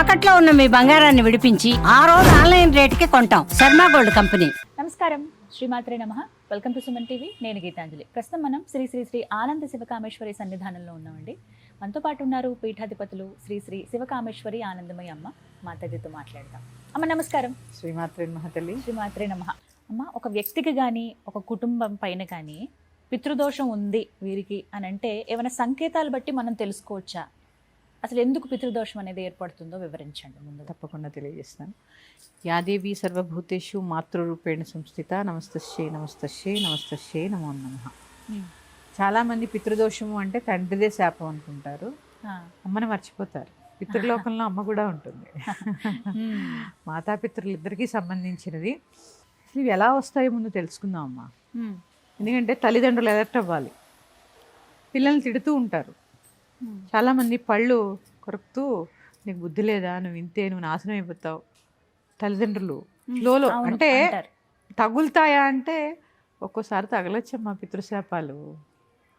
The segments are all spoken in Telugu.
తాకట్లో ఉన్న మీ బంగారాన్ని విడిపించి ఆ రోజు ఆన్లైన్ రేటుకి కొంటాం. Sharma gold company. నమస్కారం. శ్రీమాత్రే నమ. Welcome to Suman TV. నేను గీతాంజలి. ప్రస్తుతం మనం శ్రీ శ్రీ శ్రీ ఆనంద శివకామేశ్వరి సన్నిధానంలో ఉన్నామండి. మనతో పాటు ఉన్నారు పీఠాధిపతులు శ్రీ శ్రీ శివకామేశ్వరి ఆనందమయ్య అమ్మ. మాతాజీతో మాట్లాడదాం. అమ్మ నమస్కారం. శ్రీమాత్రి మహతల్లి శ్రీమాత్రే నమ. అమ్మ ఒక వ్యక్తికి కానీ ఒక కుటుంబం పైన కానీ పితృదోషం ఉంది వీరికి అని అంటే ఏమైనా సంకేతాలు బట్టి మనం తెలుసుకోవచ్చా? అసలు ఎందుకు పితృదోషం అనేది ఏర్పడుతుందో వివరించండి ముందుగా. తప్పకుండా తెలియజేస్తాను యాదేవి సర్వభూతేషు మాతృరూపేణ సంస్థిత నమస్తశ్యే నమస్తశ్యే నమస్తశ్యే నమో నమ. చాలామంది పితృదోషము అంటే తండ్రిదే శాపం అనుకుంటారు. అమ్మని మర్చిపోతారు. పితృలోకంలో అమ్మ కూడా ఉంటుంది. మ్మ్. మాతాపితృలు ఇద్దరికీ సంబంధించినది. అసలు ఇవి ఎలా వస్తాయో ముందు తెలుసుకుందాం అమ్మా మ్మ్. ఎందుకంటే తల్లిదండ్రులు ఎలర్ట్ అవ్వాలి. పిల్లల్ని తిడుతూ ఉంటారు. చాలామంది పళ్ళు కొరుకుతూ నీకు బుద్ధి లేదా? నువ్వు ఇంతే నువ్వు నాశనం అయిపోతావు. తల్లిదండ్రులు. లోలో అవును, అంటే. తగులుతాయా అంటే ఒక్కోసారి తగలొచ్చమ్మా పితృశాపాలు.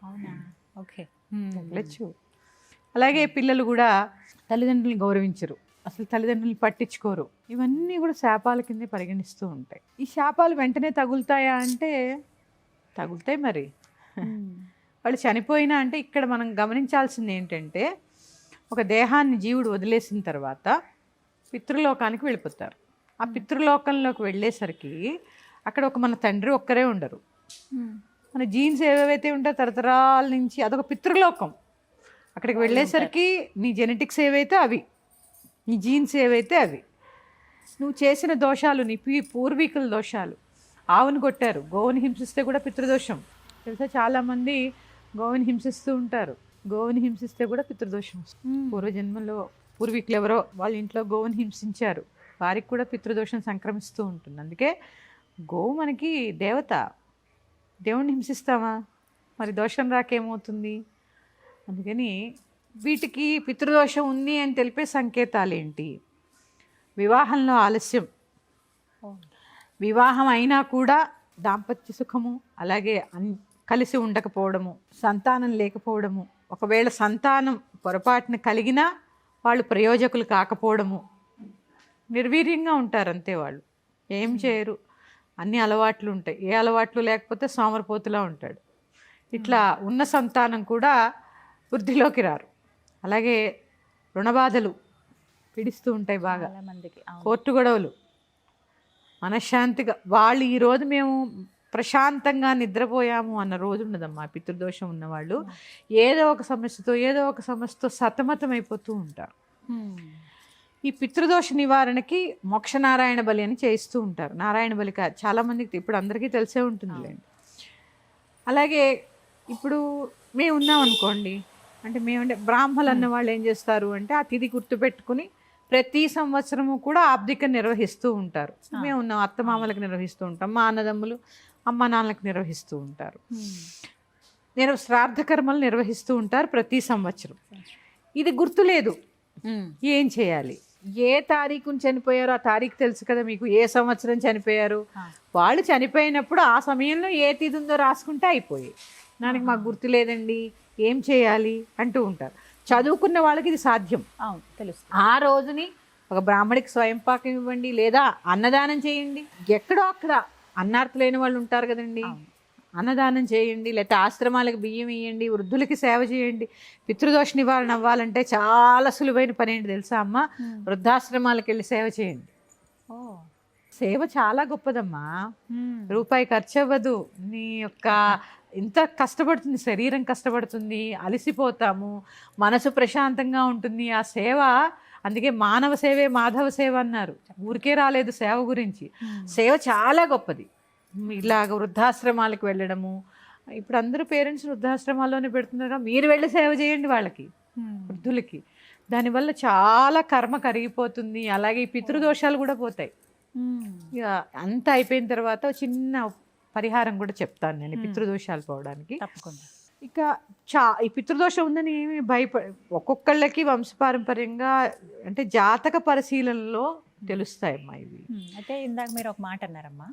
అవునా? ఓకే. తగలచ్చు. అలాగే పిల్లలు కూడా తల్లిదండ్రులను గౌరవించరు. అసలు తల్లిదండ్రులను పట్టించుకోరు. ఇవన్నీ కూడా శాపాల కిందే పరిగణిస్తూ ఉంటాయి. ఈ శాపాలు వెంటనే తగులుతాయా అంటే తగులుతాయి మరి. వాళ్ళు చనిపోయినా అంటే ఇక్కడ మనం గమనించాల్సింది ఏంటంటే ఒక దేహాన్ని జీవుడు వదిలేసిన తర్వాత పితృలోకానికి వెళ్ళిపోతారు. ఆ పితృలోకంలోకి వెళ్ళేసరికి అక్కడ ఒక మన తండ్రి ఒక్కరే ఉండరు. మన జీన్స్ ఏవేవైతే ఉంటాయో తరతరాల నుంచి అదొక పితృలోకం. అక్కడికి వెళ్ళేసరికి నీ జెనెటిక్స్ ఏవైతే అవి నీ జీన్స్ ఏవైతే అవి నువ్వు చేసిన దోషాలు నీ పీ పూర్వీకుల దోషాలు ఆవును కొట్టారు గోవుని హింసిస్తే కూడా పితృదోషం. తెలుసా? చాలామంది గోవుని హింసిస్తూ ఉంటారు. గోవుని హింసిస్తే కూడా పితృదోషం వస్తుంది. పూర్వజన్మలో పూర్వీకులు ఎవరో వాళ్ళ ఇంట్లో గోవుని హింసించారు. వారికి కూడా పితృదోషం సంక్రమిస్తూ ఉంటుంది. అందుకే గోవు మనకి దేవత. దేవుణ్ణి హింసిస్తామా? మరి దోషం రాకేమవుతుంది? అందుకని వీటికి పితృదోషం ఉంది అని తెలిపే సంకేతాలు ఏంటి వివాహంలో ఆలస్యం. వివాహం అయినా కూడా దాంపత్య సుఖము అలాగే అన్ కలిసి ఉండకపోవడము సంతానం లేకపోవడము ఒకవేళ సంతానం పొరపాటున కలిగినా వాళ్ళు ప్రయోజకులు కాకపోవడము. నిర్వీర్యంగా ఉంటారు అంతే వాళ్ళు. ఏం చేయరు. అన్ని అలవాట్లు ఉంటాయి. ఏ అలవాట్లు లేకపోతే సోమరపోతులా ఉంటాడు. ఇట్లా ఉన్న సంతానం కూడా వృద్ధిలోకి రారు. అలాగే రుణబాధలు పీడిస్తూ ఉంటాయి బాగా. మందికి. కోర్టు గొడవలు. మనశ్శాంతిగా వాళ్ళు ఈరోజు మేము ప్రశాంతంగా నిద్రపోయాము అన్న రోజు ఉండదమ్మా పితృదోషం ఉన్నవాళ్ళు. ఏదో ఒక సమస్యతో ఏదో ఒక సమస్యతో సతమతం అయిపోతూ ఉంటారు. ఈ పితృదోష నివారణకి మోక్ష నారాయణ బలి అని చేయిస్తూ ఉంటారు. నారాయణ బలి చాలామందికి ఇప్పుడు అందరికీ తెలిసే ఉంటుందిలేండి. అలాగే ఇప్పుడు మేము ఉన్నాం అనుకోండి అంటే మేమంటే బ్రాహ్మలు అన్న వాళ్ళు ఏం చేస్తారు అంటే ఆ తిథి గుర్తుపెట్టుకుని ప్రతి సంవత్సరము కూడా ఆబ్దిక నిర్వహిస్తూ ఉంటారు. మేము ఉన్నాం అత్తమామలకు నిర్వహిస్తూ ఉంటాం మా అన్నదమ్ములు అమ్మ నాన్నలకు నిర్వహిస్తూ ఉంటారు. నేను శ్రాద్ధ కర్మలు నిర్వహిస్తూ ఉంటారు ప్రతి సంవత్సరం. ఇది గుర్తులేదు. ఏం చేయాలి? ఏ తారీఖున చనిపోయారో ఆ తారీఖు తెలుసు కదా మీకు ఏ సంవత్సరం చనిపోయారు. వాళ్ళు చనిపోయినప్పుడు ఆ సమయంలో ఏ తిథి ఉందో రాసుకుంటే అయిపోయి దానికి మాకు గుర్తు లేదండి ఏం చేయాలి? అంటూ ఉంటారు. చదువుకున్న వాళ్ళకి ఇది సాధ్యం. అవును తెలుస్తుంది ఆ రోజుని ఒక బ్రాహ్మడికి స్వయం పాకం ఇవ్వండి లేదా అన్నదానం చేయండి. ఎక్కడో అక్కడ అన్నార్థ లేని వాళ్ళు ఉంటారు కదండి. అన్నదానం చేయండి లేకపోతే ఆశ్రమాలకు బియ్యం ఇవ్వండి వృద్ధులకి సేవ చేయండి. పితృదోష నివారణ అవ్వాలంటే చాలా సులువైన పని ఏంటి తెలుసా అమ్మ? మ్మ్. వృద్ధాశ్రమాలకు వెళ్ళి సేవ చేయండి. సేవ చాలా గొప్పదమ్మా. మ్మ్. రూపాయి ఖర్చు అవ్వదు నీ యొక్క ఇంత కష్టపడుతుంది శరీరం కష్టపడుతుంది అలసిపోతాము మనసు ప్రశాంతంగా ఉంటుంది. ఆ సేవ అందుకే మానవ సేవే మాధవ సేవ అన్నారు. ఊరికే రాలేదు సేవ గురించి. సేవ చాలా గొప్పది. ఇలాగ వృద్ధాశ్రమాలకు వెళ్ళడము. ఇప్పుడు అందరూ పేరెంట్స్ వృద్ధాశ్రమాల్లోనే పెడుతున్నారు మీరు వెళ్ళి సేవ చేయండి వాళ్ళకి. వృద్ధులకి. దానివల్ల చాలా కర్మ కరిగిపోతుంది. అలాగే ఈ పితృదోషాలు కూడా పోతాయి. ఇక అంతా అయిపోయిన తర్వాత చిన్న పరిహారం కూడా చెప్తాను నేను. పితృదోషాలు పోవడానికి. తప్పకుండా. ఇక చా ఈ పితృదోషం ఉందని ఏమి భయప ఒక్కొక్కళ్ళకి వంశపారంపర్యంగా అంటే జాతక పరిశీలనలో తెలుస్తాయమ్మా ఇవి. మ్మ్. అయితే ఇందాక మీరు ఒక మాట అన్నారమ్మా.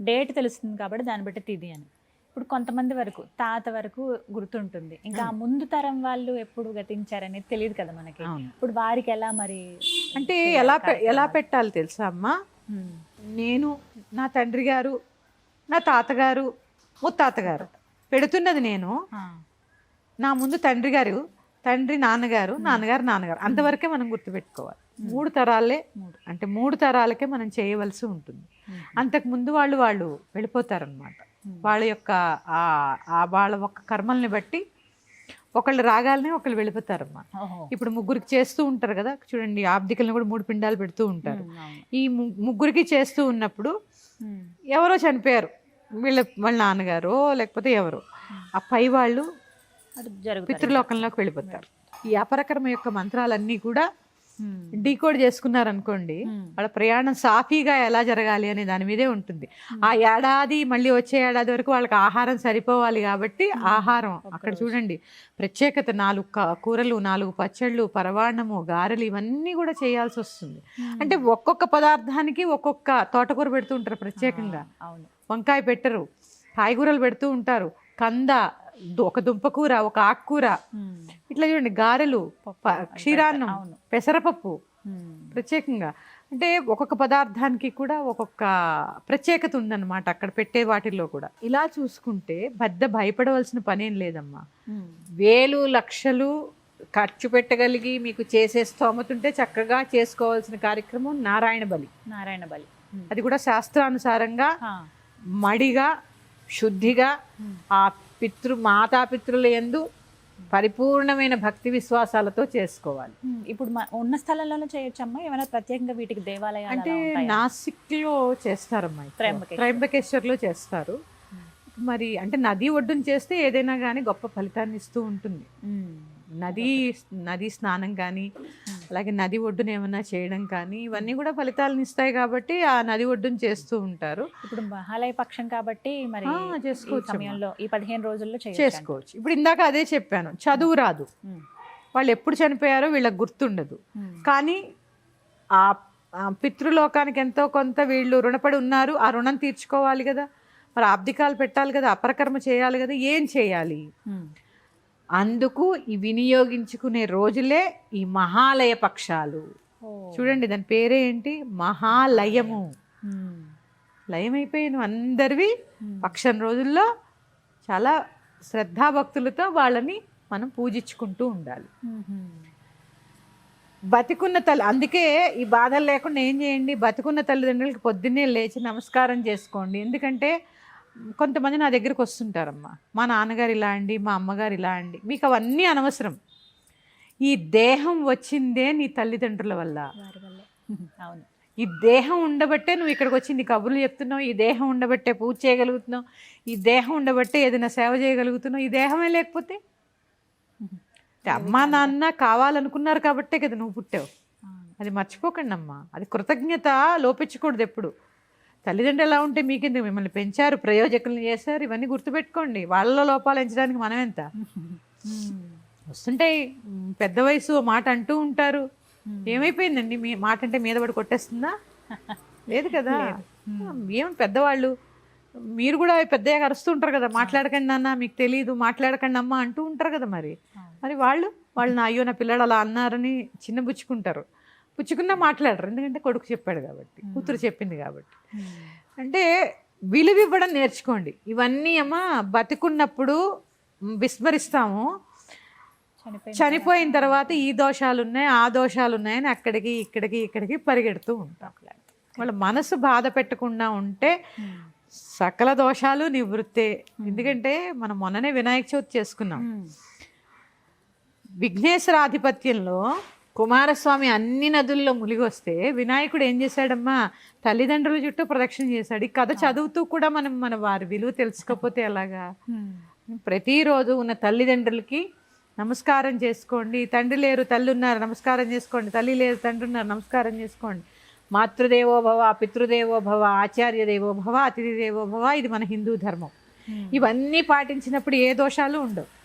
డేట్ తెలుస్తుంది కాబట్టి దాన్ని బట్టి తిది అని. ఇప్పుడు కొంతమంది వరకు తాత వరకు గుర్తుంటుంది. ఇంకా ముందు తరం వాళ్ళు ఎప్పుడు గతించారనేది తెలియదు కదా మనకి. ఇప్పుడు వారికి ఎలా మరి అంటే ఎలా ఎలా పెట్టాలి తెలుసా అమ్మా. నేను నా తండ్రి గారు నా తాతగారు ముత్తాతగారు. పెడుతున్నది నేను. నా ముందు తండ్రి గారు తండ్రి నాన్నగారు నాన్నగారు నాన్నగారు అంతవరకే మనం గుర్తుపెట్టుకోవాలి మూడు తరాలే. అంటే మూడు తరాలకే మనం చేయవలసి ఉంటుంది ఉమ్. అంతకు ముందు వాళ్ళు వాళ్ళు వెళ్ళిపోతారనమాట వాళ్ళ యొక్క వాళ్ళ ఒక్క కర్మల్ని బట్టి ఒకళ్ళు రాగాలనే ఒకళ్ళు వెళ్ళిపోతారమ్మా. ఇప్పుడు ముగ్గురికి చేస్తూ ఉంటారు కదా చూడండి ఆబ్దికల్ని కూడా మూడు పిండాలు పెడుతూ ఉంటారు. ఈ ముగ్గురికి చేస్తూ ఉన్నప్పుడు. ఎవరో చనిపోయారు వీళ్ళ వాళ్ళ నాన్నగారు లేకపోతే ఎవరు. ఆ పై వాళ్ళు పితృలోకంలోకి వెళ్ళిపోతారు. ఈ అపరకర్మ యొక్క మంత్రాలన్నీ కూడా. డీకోడ్ చేసుకున్నారనుకోండి. వాళ్ళ ప్రయాణం సాఫీగా ఎలా జరగాలి అనే దాని మీదే ఉంటుంది. ఆ ఏడాది మళ్ళీ వచ్చే ఏడాది వరకు వాళ్ళకి ఆహారం సరిపోవాలి కాబట్టి ఆహారం. అక్కడ చూడండి ప్రత్యేకత నాలుగు కూరలు నాలుగు పచ్చళ్ళు పరవాణము గారెలు ఇవన్నీ కూడా చేయాల్సి వస్తుంది. అంటే ఒక్కొక్క పదార్థానికి ఒక్కొక్క తోటకూర పెడుతూ ఉంటారు ప్రత్యేకంగా. అవును. వంకాయ పెట్టరు కాయగూరలు పెడుతూ ఉంటారు కంద ఒక దుంపకూర ఒక ఆకుకూర. ఇట్లా చూడండి గారెలు క్షీరాన్నం. పెసరపప్పు. ప్రత్యేకంగా అంటే ఒక్కొక్క పదార్థానికి కూడా ఒక్కొక్క ప్రత్యేకత ఉందన్నమాట అక్కడ పెట్టే వాటిల్లో కూడా ఇలా చూసుకుంటే పెద్ద భయపడవలసిన పనేం లేదమ్మా. వేలు లక్షలు ఖర్చు పెట్టగలిగి మీకు చేసే స్తోమత ఉంటే చక్కగా చేసుకోవాల్సిన కార్యక్రమం నారాయణ బలి నారాయణ బలి. అది కూడా శాస్త్రానుసారంగా. మడిగా శుద్ధిగా. ఆ పితృ మాతాపితృల యందు పరిపూర్ణమైన భక్తి విశ్వాసాలతో చేసుకోవాలి. ఇప్పుడు ఉన్న స్థలంలోనే చేయొచ్చమ్మా ఏమైనా ప్రత్యేకంగా వీటికి దేవాలయాలు అంటే అలా ఉంటాయా? నాసిక్లో చేస్తారమ్మా. త్రయంబకేశ్వర్లో చేస్తారు మరి అంటే నది ఒడ్డున చేస్తే ఏదైనా కానీ గొప్ప ఫలితాన్ని ఇస్తూ ఉంటుంది. నది నది స్నానం కానీ అలాగే నది ఒడ్డున ఏమైనా చేయడం కానీ ఇవన్నీ కూడా ఫలితాలను ఇస్తాయి కాబట్టి ఆ నది ఒడ్డున చేస్తూ ఉంటారు ఇప్పుడు మహాలయ పక్షం కాబట్టి మరి చేసుకోవచ్చమ్మా. సమయంలో ఈ పదిహేను రోజుల్లో చేసుకోవచ్చు ఇప్పుడు ఇందాక అదే చెప్పాను చదువు రాదు. వాళ్ళు ఎప్పుడు చనిపోయారో వీళ్ళకి గుర్తుండదు. కానీ ఆ పితృలోకానికి ఎంతో కొంత వీళ్ళు రుణపడి ఉన్నారు ఆ రుణం తీర్చుకోవాలి కదా మరి ఆబ్దికాలు పెట్టాలి కదా అపరకర్మ చేయాలి కదా ఏం చేయాలి. అందుకు ఈ వినియోగించుకునే రోజులే ఈ మహాలయ పక్షాలు. చూడండి దాని పేరే ఏంటి మహాలయము. లయం అయిపోయిన అందరివి. పక్షం రోజుల్లో చాలా శ్రద్ధాభక్తులతో వాళ్ళని మనం పూజించుకుంటూ ఉండాలి. బతికున్న తల్లి అందుకే ఈ బాధలు లేకుండా ఏం చేయండి బతికున్న తల్లిదండ్రులకి పొద్దున్నే లేచి నమస్కారం చేసుకోండి ఎందుకంటే కొంతమంది నా దగ్గరికి వస్తుంటారమ్మా. మా నాన్నగారు ఇలా అండి మా అమ్మగారు ఇలా అండి. మీకు అవన్నీ అనవసరం. ఈ దేహం వచ్చిందే నీ తల్లిదండ్రుల వల్ల. వారి వల్లే. ఉమ్. అవును. ఈ దేహం ఉండబట్టే నువ్వు ఇక్కడికి వచ్చి నీ కబుర్లు చెప్తున్నావు ఈ దేహం ఉండబట్టే పూజ చేయగలుగుతున్నావు ఈ దేహం ఉండబట్టే ఏదైనా సేవ చేయగలుగుతున్నావు ఈ దేహమే లేకపోతే? అమ్మా నాన్న కావాలనుకున్నారు కాబట్టే కదా నువ్వు పుట్టావు. అది మర్చిపోకండి అమ్మా అది కృతజ్ఞత లోపించకూడదు ఎప్పుడు. తల్లిదండ్రులు ఎలా ఉంటే మీకెందుకు? మిమ్మల్ని పెంచారు ప్రయోజకులను చేశారు ఇవన్నీ గుర్తుపెట్టుకోండి. వాళ్ళ లోపాలు ఎంచడానికి మనం ఎంత. వస్తుంటాయి పెద్ద వయసు మాట అంటూ ఉంటారు. ఉమ్. ఏమైపోయిందండి? మీ మాట అంటే మీద పడి కొట్టేస్తుందా? లేదు కదా. ఏమి పెద్దవాళ్ళు? మీరు కూడా పెద్దగా అరుస్తూ ఉంటారు కదా మాట్లాడకండి నాన్న మీకు తెలియదు మాట్లాడకండి అమ్మ అంటూ ఉంటారు కదా మరి. మరి వాళ్ళు వాళ్ళు నా అయ్యో నా పిల్లడు అలా అన్నారని చిన్న పుచ్చుకుంటారు పుచ్చుకున్నా మాట్లాడరు. ఎందుకంటే కొడుకు చెప్పాడు కాబట్టి కూతురు చెప్పింది కాబట్టి. అంటే విలువ ఇవ్వడం నేర్చుకోండి. ఇవన్నీ అమ్మ బతికున్నప్పుడు విస్మరిస్తాము. చనిపోయిన తర్వాత. ఈ దోషాలు ఉన్నాయి ఆ దోషాలు ఉన్నాయని అక్కడికి ఇక్కడికి ఇక్కడికి పరిగెడుతూ ఉంటాం. వాళ్ళ మనసు బాధ పెట్టకుండా ఉంటే. సకల దోషాలు నివృత్తే. ఎందుకంటే మనం మొన్ననే వినాయక చవితి చేసుకున్నాం. విఘ్నేశ్వరాధిపత్యంలో కుమారస్వామి అన్ని నదుల్లో మునిగి వస్తే వినాయకుడు ఏం చేశాడమ్మా? తల్లిదండ్రుల చుట్టూ ప్రదక్షిణ చేశాడు. ఈ కథ చదువుతూ కూడా మనం మన వారి విలువ తెలుసుకోకపోతే ఎలాగా. ప్రతిరోజు ఉన్న తల్లిదండ్రులకి నమస్కారం చేసుకోండి. తండ్రి లేరు తల్లి ఉన్నారు నమస్కారం చేసుకోండి. తల్లి లేరు తండ్రి ఉన్నారు నమస్కారం చేసుకోండి. మాతృదేవో భవ పితృదేవో భవ ఆచార్య దేవో భవ అతిథి దేవో భవ ఇది మన హిందూ ధర్మం. ఇవన్నీ పాటించినప్పుడు ఏ దోషాలు ఉండవు.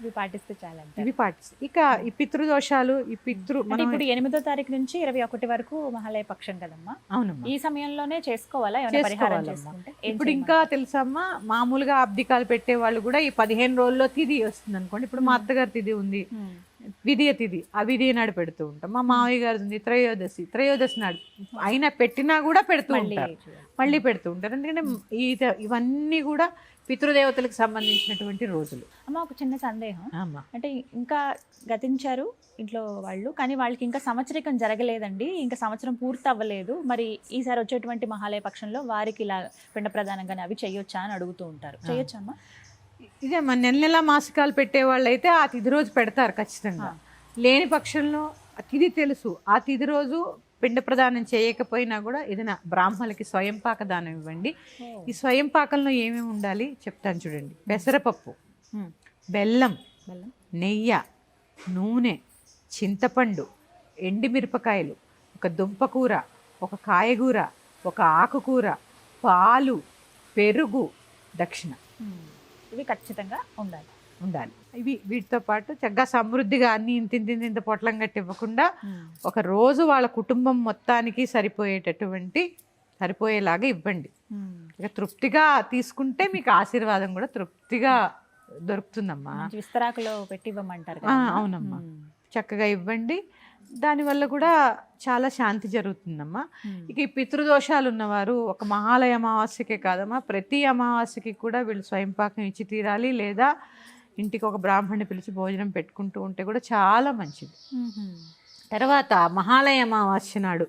ఇవి పాటిస్తే చాలంటే ఇవి పాటిస్తాయి ఇక ఈ పితృదోషాలు ఈ పితృ మనం ఇప్పుడు ఎనిమిదో తారీఖు నుంచి ఇరవై ఒకటి వరకు మహాలయ పక్షం కదమ్మా? అవునమ్మా. ఈ సమయంలోనే చేసుకోవాలా? ఇప్పుడు ఇంకా తెలుసమ్మా మామూలుగా అబ్దికాలు పెట్టే వాళ్ళు కూడా ఈ పదిహేను రోజుల్లో తిథి వస్తుంది అనుకోండి. ఇప్పుడు మా అత్తగారి తిథి ఉంది. చేయమంటారు? విధియ తిథి. అవిధియ నాడు పెడుతూ ఉంటాం. మా మామయ్య గారిది ఉంది త్రయోదశి. త్రయోదశి నాడు. అయినా పెట్టినా కూడా పెడుతూ ఉంటారు. మళ్ళీ పెడుతూ ఉంటారు. ఎందుకంటే ఈ ఇవన్నీ కూడా పితృదేవతలకు సంబంధించినటువంటి రోజులు. అమ్మ ఒక చిన్న సందేహం. ఆమా అంటే ఇంకా గతించారు ఇంట్లో వాళ్ళు కానీ వాళ్ళకి ఇంకా సంవత్సరికం జరగలేదండి. ఇంకా సంవత్సరం పూర్తి అవ్వలేదు మరి ఈసారి వచ్చేటువంటి మహాలయ పక్షంలో వారికి ఇలా పిండ ప్రదానంగానే అవి చేయొచ్చా అని అడుగుతూ ఉంటారు. చేయొచ్చా అమ్మా? ఇదే మన నెల నెల మాసికాలు పెట్టే వాళ్ళు అయితే ఆ తిథి రోజు పెడతారు ఖచ్చితంగా. లేని పక్షంలో తిథి తెలుసు. ఆ తిథి రోజు పిండ ప్రదానం చేయకపోయినా కూడా ఏదైనా బ్రాహ్మణులకి స్వయం పాక దానం ఇవ్వండి. ఈ స్వయం పాకంలో ఏమేమి ఉండాలి చెప్తాను చూడండి. పెసరపప్పు. బెల్లం నెయ్యి నూనె చింతపండు ఎండిమిరపకాయలు ఒక దుంపకూర ఒక కాయగూర ఒక ఆకుకూర పాలు పెరుగు దక్షిణ. ఇవి ఖచ్చితంగా ఉండాలి. ఉండాలి. ఇవి వీటితో పాటు చక్కగా సమృద్ధిగా అన్ని ఇంత ఇంత ఇంత పొట్లం గట్టి ఇవ్వకుండా ఒక రోజు వాళ్ళ కుటుంబం మొత్తానికి సరిపోయేటటువంటి సరిపోయేలాగా ఇవ్వండి. ఇక తృప్తిగా తీసుకుంటే మీకు ఆశీర్వాదం కూడా తృప్తిగా దొరుకుతుందమ్మా. విస్తరాకులో పెట్టి ఇవ్వమంటారు అవునమ్మా. చక్కగా ఇవ్వండి. దానివల్ల కూడా చాలా శాంతి జరుగుతుందమ్మా. ఇక ఈ పితృదోషాలు ఉన్నవారు ఒక మహాలయ అమావాస్యకే కాదమ్మా ప్రతి అమావాస్యకి కూడా వీళ్ళు స్వయంపాకం ఇచ్చి తీరాలి లేదా ఇంటికి ఒక బ్రాహ్మణ్ణి పిలిచి భోజనం పెట్టుకుంటూ ఉంటే కూడా చాలా మంచిది. తర్వాత మహాలయ అమావాస్య నాడు.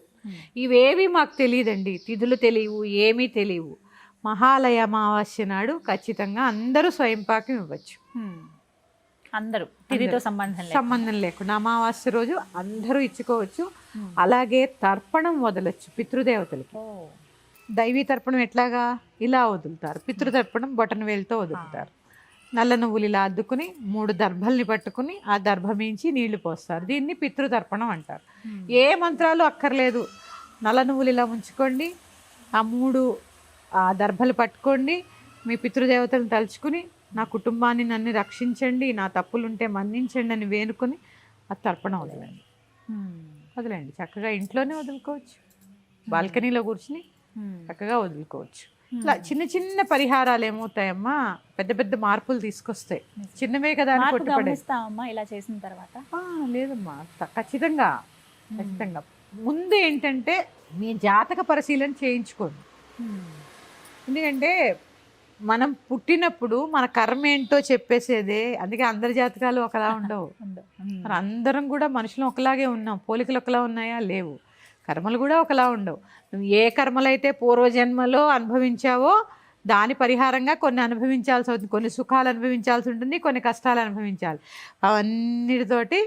ఇవేవి మాకు తెలియదండి. తిథులు తెలియవు ఏమీ తెలియవు. మహాలయ అమావాస్య నాడు ఖచ్చితంగా అందరూ స్వయంపాకం ఇవ్వచ్చు. ఉమ్. అందరూ. తిథితో సంబంధం సంబంధం లేకుండా అమావాస్య రోజు అందరూ ఇచ్చుకోవచ్చు. అలాగే తర్పణం వదలొచ్చు పితృదేవతలకి. దైవీ తర్పణం ఎట్లాగా? ఇలా వదులుతారు. పితృతర్పణం బొటన వేలుతో వదులుతారు. నల్ల నువ్వులు ఇలా అద్దుకుని మూడు దర్భల్ని పట్టుకుని ఆ దర్భమించి నీళ్ళు పోస్తారు. దీన్ని పితృతర్పణం అంటారు. ఉమ్. ఏ మంత్రాలు అక్కర్లేదు. నల్ల నువ్వులు ఇలా ఉంచుకోండి. ఆ మూడు ఆ దర్భలు పట్టుకోండి. మీ పితృదేవతలను తలుచుకుని నా కుటుంబాన్ని నన్ను రక్షించండి. నా తప్పులుంటే మన్నించండి అని వేనుకొని ఆ తర్పణం వదలండి ఉమ్. వదలండి చక్కగా ఇంట్లోనే వదులుకోవచ్చు. బాల్కనీలో కూర్చుని. చక్కగా వదులుకోవచ్చు. ఇట్లా చిన్న చిన్న పరిహారాలు ఏమవుతాయమ్మా పెద్ద పెద్ద మార్పులు తీసుకొస్తాయి. చిన్నవే కదా గమనిస్తామమ్మా ఇలా చేసిన తర్వాత. లేదమ్మా. ఖచ్చితంగా. ఖచ్చితంగా. ముందు ఏంటంటే మీ జాతక పరిశీలన చేయించుకోండి. ఎందుకంటే మనం పుట్టినప్పుడు మన కర్మ ఏంటో చెప్పేసేదే. అందుకే అందరి జాతకాలు ఒకలా ఉండవు. అందరం కూడా మనుషులు ఒకలాగే ఉన్నాం. పోలికలు ఒకలా ఉన్నాయా? లేవు. కర్మలు కూడా ఒకలా ఉండవు. నువ్వు ఏ కర్మలైతే పూర్వజన్మలో అనుభవించావో దాని పరిహారంగా కొన్ని అనుభవించాల్సి అవుతుంది. కొన్ని సుఖాలు అనుభవించాల్సి ఉంటుంది కొన్ని కష్టాలు అనుభవించాలి. అవన్నిటితోటి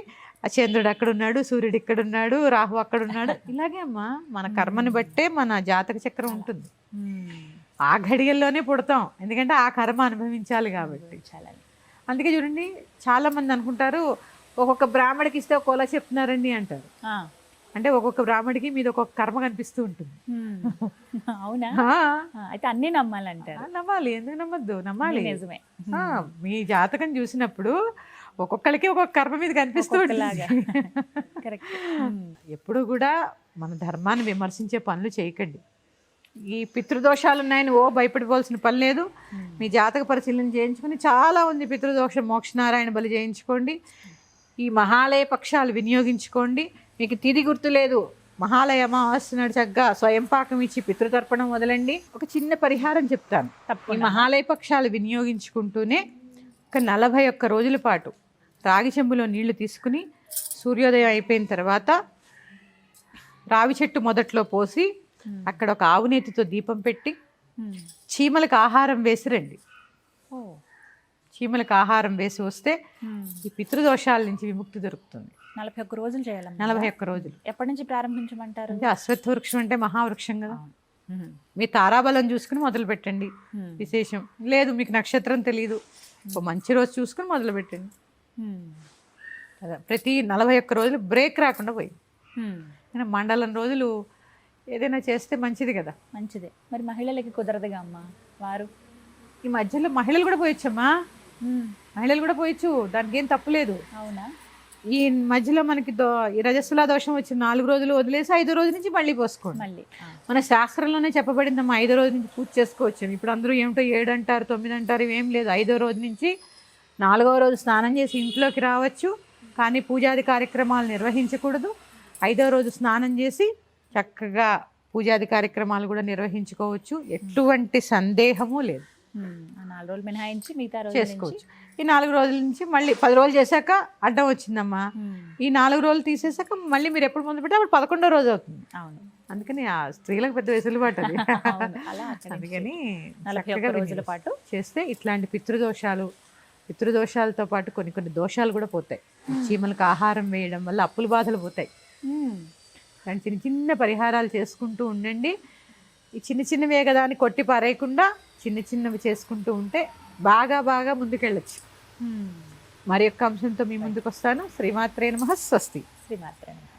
ఆ చంద్రుడు అక్కడున్నాడు సూర్యుడు ఇక్కడున్నాడు రాహు అక్కడున్నాడు. ఇలాగే అమ్మా మన కర్మని బట్టే మన జాతక చక్రం ఉంటుంది. ఆ ఘడియల్లోనే పుడతాం. ఎందుకంటే ఆ కర్మ అనుభవించాలి కాబట్టి. అందుకే చూడండి చాలా మంది అనుకుంటారు ఒక్కొక్క బ్రాహ్మడికి ఇస్తే ఒక కొల చెప్తున్నారండి అంటారు. అంటే ఒక్కొక్క బ్రాహ్మడికి మీద ఒక్కొక్క కర్మ కనిపిస్తూ ఉంటుంది. అవునా? అయితే అన్ని నమ్మాలంటారు. నమ్మాలి ఎందుకు నమ్మద్దు? నమ్మాలి. నిజమే. మీ జాతకం చూసినప్పుడు ఒక్కొక్కరికి ఒక్కొక్క కర్మ మీద కనిపిస్తూ ఎప్పుడు కూడా మన ధర్మాన్ని విమర్శించే పనులు చేయకండి. ఈ పితృదోషాలు ఉన్నాయని ఓ భయపడిపోవాల్సిన పని లేదు. మీ జాతక పరిశీలన చేయించుకుని చాలా ఉంది పితృదోషం మోక్షనారాయణ బలి చేయించుకోండి. ఈ మహాలయ పక్షాలు వినియోగించుకోండి. మీకు తిది గుర్తు లేదు. మహాలయ అమావాస్య నాడు చక్కగా స్వయం పాకం ఇచ్చి పితృతర్పణం వదలండి. ఒక చిన్న పరిహారం చెప్తాను. ఈ మహాలయ పక్షాలు వినియోగించుకుంటూనే ఒక నలభై ఒక్క రోజుల పాటు రాగి చెంబులో నీళ్ళు తీసుకుని సూర్యోదయం అయిపోయిన తర్వాత రావి చెట్టు మొదట్లో పోసి అక్కడ ఒక ఆవునేతితో దీపం పెట్టి. చీమలకు ఆహారం వేసి రండి. చీమలకు ఆహారం వేసి వస్తే. ఈ పితృదోషాల నుంచి విముక్తి దొరుకుతుంది. నలభై ఒక్క రోజులు చేయాలమ్మా నలభై ఒక్క రోజులు. ఎప్పటి నుంచి ప్రారంభించమంటారు? అంటే అశ్వత్థ వృక్షం అంటే మహావృక్షం కదా. మీ తారాబలం చూసుకుని మొదలు పెట్టండి. విశేషం. లేదు మీకు నక్షత్రం తెలియదు ఒక మంచి రోజు చూసుకుని మొదలు పెట్టండి. కదా ప్రతి నలభై ఒక్క రోజులు బ్రేక్ రాకుండా. కానీ మండలం రోజులు ఏదైనా చేస్తే మంచిది కదా. మంచిదే. మరి మహిళలకి కుదరదుగా అమ్మా? వారు? ఈ మధ్యలో మహిళలు కూడా పోయొచ్చమ్మా. మహిళలు కూడా పోయొచ్చు. దానికి ఏం తప్పులేదు అవునా? ఈ మధ్యలో మనకి దో ఈ రజస్సుల దోషం వచ్చి నాలుగు రోజులు వదిలేసి ఐదో రోజు నుంచి మళ్ళీ పోసుకోండి. మళ్ళీ. మన శాస్త్రంలోనే చెప్పబడిందమ్మా ఐదో రోజు నుంచి పూజ చేసుకోవచ్చు. ఇప్పుడు అందరూ ఏమిటో ఏడు అంటారు తొమ్మిది అంటారు ఇవేం లేదు. ఐదో రోజు నుంచి నాలుగో రోజు స్నానం చేసి ఇంట్లోకి రావచ్చు. కానీ పూజాది కార్యక్రమాలు నిర్వహించకూడదు. ఐదో రోజు స్నానం చేసి చక్కగా పూజాది కార్యక్రమాలు కూడా నిర్వహించుకోవచ్చు. ఎటువంటి సందేహము లేదు. నాలుగు రోజులు మినహాయించి మిగతా చేసుకోవచ్చు. ఈ నాలుగు రోజుల నుంచి మళ్ళీ పది రోజులు చేశాక అడ్డం వచ్చిందమ్మా. ఈ నాలుగు రోజులు తీసేసాక మళ్ళీ మీరు ఎప్పుడు మొదలు పెడితే అప్పుడు పదకొండో రోజు అవుతుంది. అవును. అందుకని ఆ స్త్రీలకు పెద్ద వెసులుబాటు అది. అందుకని చక్కగా రోజుల. పాటు చేస్తే ఇట్లాంటి పితృదోషాలు పితృదోషాలతో పాటు కొన్ని కొన్ని దోషాలు కూడా పోతాయి. చీమలకు ఆహారం వేయడం వల్ల అప్పుల బాధలు పోతాయి. చిన్న చిన్న పరిహారాలు చేసుకుంటూ ఉండండి. ఈ చిన్న చిన్నవే కదా అని కొట్టి పారేయకుండా చిన్న చిన్నవి చేసుకుంటూ ఉంటే బాగా బాగా ముందుకెళ్ళచ్చు. మరి యొక్క అంశంతో మీ ముందుకు వస్తాను శ్రీమాత్రే నమ. స్వస్తి. శ్రీమాత్రే నమః.